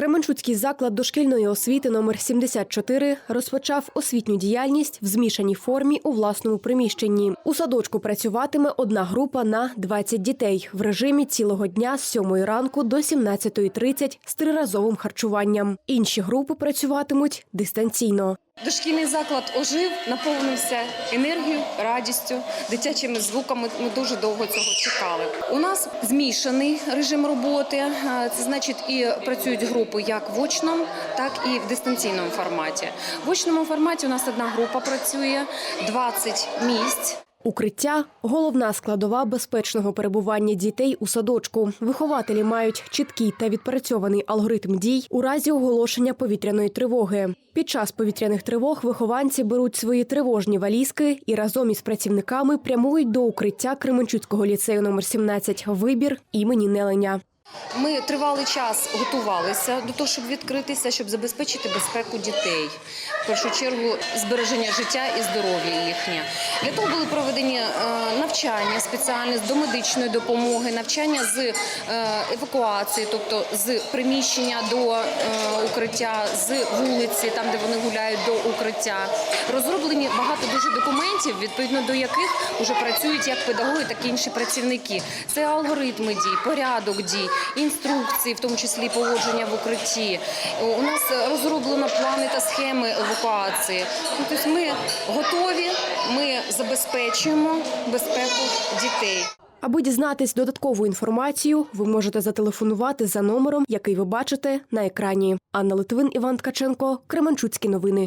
Кременчуцький заклад дошкільної освіти номер 74 розпочав освітню діяльність в змішаній формі у власному приміщенні. У садочку працюватиме одна група на 20 дітей в режимі цілого дня з 7 ранку до 17.30 з триразовим харчуванням. Інші групи працюватимуть дистанційно. Дошкільний заклад ожив, наповнився енергією, радістю, дитячими звуками. Ми дуже довго цього чекали. У нас змішаний режим роботи. Е, Це значить, і працюють групи як в очному, так і в дистанційному форматі. В очному форматі у нас одна група працює 20 місць. Укриття головна складова безпечного перебування дітей у садочку. Вихователі мають чіткий та відпрацьований алгоритм дій у разі оголошення повітряної тривоги. Під час повітряних тривог вихованці беруть свої тривожні валізки і разом із працівниками прямують до укриття Кременчуцького ліцею номер 17 вибір імені Неленя. Ми тривалий час готувалися до того, щоб відкритися, щоб забезпечити безпеку дітей. В першу чергу збереження життя і здоров'я їхнє. Для того були проведені е, навчання спеціальні з домедичної допомоги, навчання з е, евакуації, тобто з приміщення до е, укриття, з вулиці, там де вони гуляють до укриття. Розроблені багато дуже документів, відповідно до яких вже працюють як педагоги, так і інші працівники. Це алгоритми дій, порядок дій, інструкції, в тому числі поводження в укритті. У нас розроблено плани та схеми евакуації. Ну, тобто ми готові, ми забезпечуємо безпеку дітей. Аби дізнатись додаткову інформацію, ви можете зателефонувати за номером, який ви бачите на екрані. Анна Литвин, Іван Ткаченко, Кременчуцькі новини.